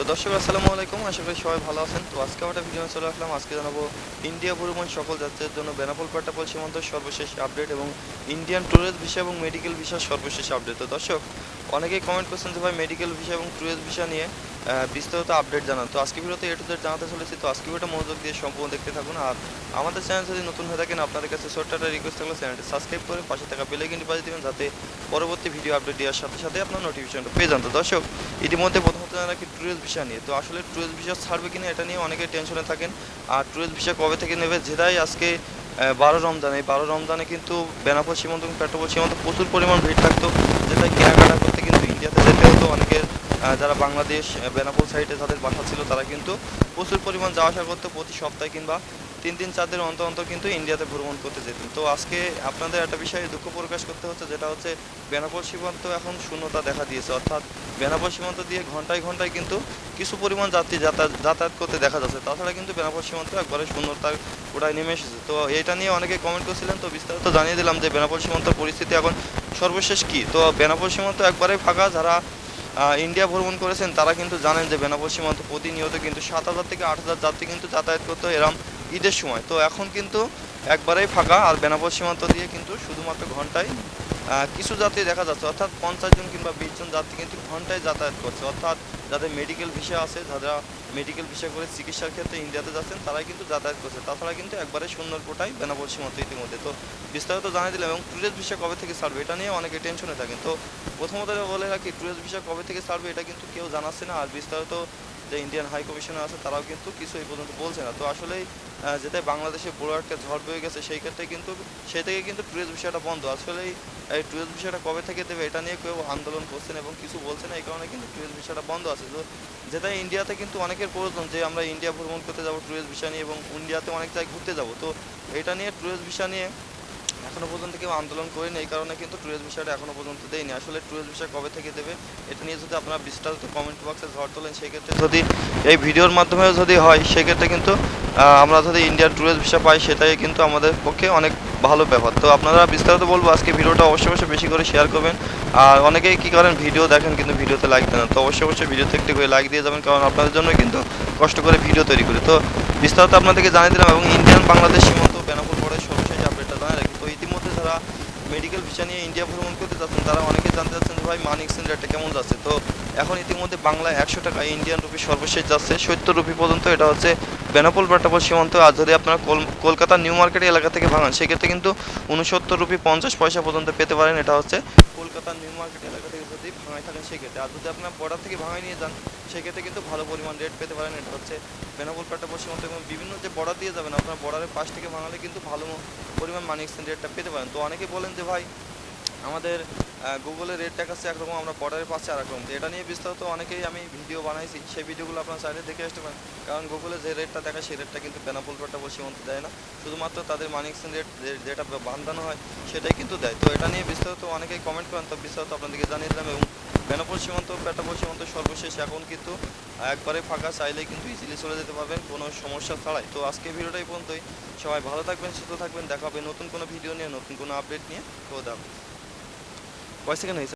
তো দর্শক, আসসালামু আলাইকুম। আশা করি সবাই ভালো আছেন। তো আজকে আমরা ভিডিও চলে আসলাম। আজকে জানাব ইন্ডিয়া ভ্রমণ সকল যাত্রীদের জন্য বেনাপোল পাটাপোল সীমান্ত সর্বশেষ আপডেট এবং ইন্ডিয়ান ট্যুরিস্ট ভিসা এবং মেডিকেল ভিসা সর্বশেষ আপডেট তো দর্শক, অনেকেই কমেন্ট করছেন যে ভাই মেডিকেল ভিসা এবং ট্যুরিস্ট ভিসা নিয়ে বিস্তারিত আপডেট জানান। তো আজকে ভিডিওতে এ টু জানাতে চলেছি। তো আজকে ভিডিওটা মনোযোগ দিয়ে সম্পূর্ণ দেখতে থাকুন। আর আমাদের চ্যানেল যদি নতুন হয়ে থাকেন, আপনাদের কাছে ছোট্ট একটা রিকোয়েস্ট থাকলে চ্যানেলটি সাবস্ক্রাইব করে পাশে থাকা বেল আইকনটি বাজিয়ে দিবেন, যাতে পরবর্তী ভিডিও আপডেট দেওয়ার সাথে সাথে আপনার নোটিফিকেশনটা পেয়ে যান। তো দর্শক, ইতিমধ্যে প্রথমত জানা কি ট্যুরিস্ট ভিসা নিয়ে। তো আসলে ট্যুরিস্ট ভিসা ছাড়বে কিনা এটা নিয়ে অনেকে টেনশনে থাকেন। আর ট্যুরিস্ট ভিসা কবে থেকে নেবে, যেটাই আজকে বারো রমজান। এই বারো রমজানে কিন্তু বেনাপোল, সীমান্ত এবং পেট্রোপোল সীমান্ত প্রচুর পরিমাণ ভিড় থাকতো, যেটা কেনাকাটা করতে কিন্তু ইন্ডিয়াতে যেতে হতো অনেকের আহ, যারা বাংলাদেশ বেনাপোল সাইডে যাদের বাসা ছিল, তারা কিন্তু প্রচুর পরিমাণ যাওয়া আসা করতো প্রতি সপ্তাহে কিংবা তিন দিন, চার দিন অন্তর অন্তর কিন্তু ইন্ডিয়াতে ভ্রমণ করতে যেতেন। তো আজকে আপনাদের একটা বিষয়ে দুঃখ প্রকাশ করতে হচ্ছে, যেটা হচ্ছে বেনাপোল সীমান্ত এখন শূন্যতা দেখা দিয়েছে। অর্থাৎ বেনাপোল সীমান্ত দিয়ে ঘন্টায় ঘন্টায় কিন্তু কিছু পরিমাণ যাত্রী যাতায়াত করতে দেখা যাচ্ছে। তাছাড়া কিন্তু বেনাপোল সীমান্ত একবারে শূন্যতার গোড়ায় নেমে এসেছে। তো এটা নিয়ে অনেকে কমেন্ট করছিলেন, তো বিস্তারিত জানিয়ে দিলাম যে বেনাপোল সীমান্তের পরিস্থিতি এখন সর্বশেষ কি? তো বেনাপোল সীমান্ত একবারে ফাঁকা, যারা ইন্ডিয়া ভ্রমণ করেছেন, তারা কিন্তু জানেন যে বেনাপোল সীমান্ত প্রতিনিয়ত কিন্তু সাত হাজার থেকে আট হাজার যাত্রী কিন্তু যাতায়াত করতো এরম ঈদের সময়। তো এখন কিন্তু একবারেই ফাঁকা, আর বেনাপোল সীমান্ত দিয়ে কিন্তু শুধুমাত্র ঘন্টায় কিছু যাত্রী দেখা যাচ্ছে, অর্থাৎ পঞ্চাশ জন কিংবা বিশ জন যাত্রী কিন্তু ঘন্টায় যাতায়াত করছে। অর্থাৎ যাদের মেডিকেল ভিসা আছে, যারা মেডিকেল ভিসা করে চিকিৎসার ক্ষেত্রে ইন্ডিয়াতে যাচ্ছেন, তারাই কিন্তু যাতায়াত করছে। তাছাড়া কিন্তু একবারে সুন্দর কোটাই বেনাপোল সীমান্ত ইতিমধ্যে। তো বিস্তারিত জানিয়ে দিলাম, এবং ট্যুরিস্ট ভিসা কবে থেকে ছাড়বে এটা নিয়ে অনেকে টেনশনে থাকেন। তো প্রথমত বলে রাখি ট্যুরিস্ট ভিসা কবে থেকে ছাড়বে এটা কিন্তু কেউ জানাচ্ছে না। আর বিস্তারিত যে ইন্ডিয়ান হাই কমিশনার আছে, তারাও কিন্তু কিছু এই পর্যন্ত বলছে না। তো আসলেই যেটাই বাংলাদেশে বড় একটা ঝড় বয়ে গেছে, সেই ক্ষেত্রে কিন্তু, সেই থেকে কিন্তু ট্যুরিস্ট ভিসাটা বন্ধ। আসলেই, এই ট্যুরিস্ট ভিসাটা কবে থেকে দেবে, এটা নিয়ে কেউ আন্দোলন করছেন এবং কিছু বলছে না, এই কারণে কিন্তু ট্যুরিস্ট ভিসাটা বন্ধ আছে। তো যেটা ইন্ডিয়াতে কিন্তু অনেকের প্রয়োজন যে, আমরা ইন্ডিয়া ভ্রমণ করতে যাব ট্যুরিস্ট ভিসা নিয়ে এবং ইন্ডিয়াতে অনেক জায়গায় ঘুরতে যাব। তো এটা নিয়ে ট্যুরিস্ট ভিসা নিয়ে এখনও পর্যন্ত কেউ আন্দোলন করেনি, এই কারণে কিন্তু ট্যুরিস্ট ভিসাটা এখনও পর্যন্ত দেয়নি। আসলে ট্যুরিস্ট ভিসা কবে থেকে দেবে, এটা নিয়ে যদি আপনারা বিস্তারিত কমেন্ট বক্সে ঝড় তোলেন, সেক্ষেত্রে যদি এই ভিডিওর মাধ্যমে যদি হয়, সেক্ষেত্রে কিন্তু আমরা যদি ইন্ডিয়ান ট্যুরিস্ট ভিসা পাই, সেটাই কিন্তু আমাদের পক্ষে অনেক ভালো ব্যাপার। তো আপনারা বিস্তারিত বলব, আজকে ভিডিওটা অবশ্যই অবশ্যই বেশি করে শেয়ার করবেন। আর অনেকেই কী করেন ভিডিও দেখেন, কিন্তু ভিডিওতে লাইক দেন। তো অবশ্যই অবশ্যই ভিডিওতে একটি করে লাইক দিয়ে যাবেন, কারণ আপনাদের জন্য কিন্তু কষ্ট করে ভিডিও তৈরি করি। তো বিস্তারিত আপনাদেরকে জানিয়ে দিলাম, এবং ইন্ডিয়ান বাংলাদেশ সীমান্ত, বেনাপুর পড়ে সর্বশেষ আপডেটটা জানিয়ে রাখি তো ইতিমধ্যে যারা মেডিকেল ভিসা নিয়ে ইন্ডিয়া ভ্রমণ করতে যাচ্ছেন, তারা অনেকে জানতে চাচ্ছেন যে ভাই মানি এক্সচেঞ্জ রেটটা কেমন যাচ্ছে? তো এখন ইতিমধ্যে বাংলায় একশো টাকা ইন্ডিয়ান রুপি সর্বশেষ যাচ্ছে, সত্তর রুপি পর্যন্ত এটা হচ্ছে বেনাপোল বেটাপোল সীমান্ত। আর যদি আপনারা কল- কলকাতা নিউ মার্কেট এলাকা থেকে ভাঙান, সেক্ষেত্রে কিন্তু উনসত্তর রুপি পঞ্চাশ পয়সা পর্যন্ত পেতে পারেন। এটা হচ্ছে কলকাতা নিউ মার্কেট এলাকা থেকে যদি ভাঙায় থাকেন সেক্ষেত্রে। আর যদি আপনার বর্ডার থেকে ভাঙায় নিয়ে যান, সেক্ষেত্রে কিন্তু ভালো পরিমাণ রেট পেতে পারেন। এটা হচ্ছে বেনাপোল পেটাপোল পশ্চিমবঙ্গ এবং বিভিন্ন যে বর্ডার দিয়ে যাবেন, আপনার বর্ডারের পাশ থেকে ভাঙালে কিন্তু ভালো পরিমাণ মানি এক্সচেঞ্জ রেটটা পেতে পারেন। তো অনেকে বলেন যে, ভাই আমাদের গুগলের রেট দেখাচ্ছে, একরকম আমরা বর্ডারের পাশে আর রকম তো এটা নিয়ে বিস্তারিত অনেকেই আমি ভিডিও বানাইছি, সেই ভিডিওগুলো আপনার সাইডে দেখে আসতে পারেন। কারণ গুগলে যে রেটটা দেখায়, সেই রেটটা কিন্তু বেনাপোল পেটাপোল সীমান্ত দেয় না। শুধুমাত্র তাদের মানি এক্সচেঞ্জ রেট যেটা বান্ধানো হয়, সেটাই কিন্তু দেয়। তো এটা নিয়ে বিস্তারিত অনেকেই কমেন্ট করেন, তো বিস্তারিত আপনাদেরকে জানিয়ে দিলাম। এবং বেনাপোল সীমান্ত পেটাপোল সীমান্ত সর্বশেষ এখন কিন্তু একবারে ফাঁকা, চাইলেই কিন্তু ইজিলি চলে যেতে পারবেন, কোনো সমস্যা ছাড়াই। তো আজকে ভিডিওটাই পর্যন্তই। সবাই ভালো থাকবেন, সুস্থ থাকবেন। দেখা হবে নতুন কোনো ভিডিও নিয়ে, নতুন কোনো আপডেট নিয়ে। খোদা পয়সা কেন হয়েছে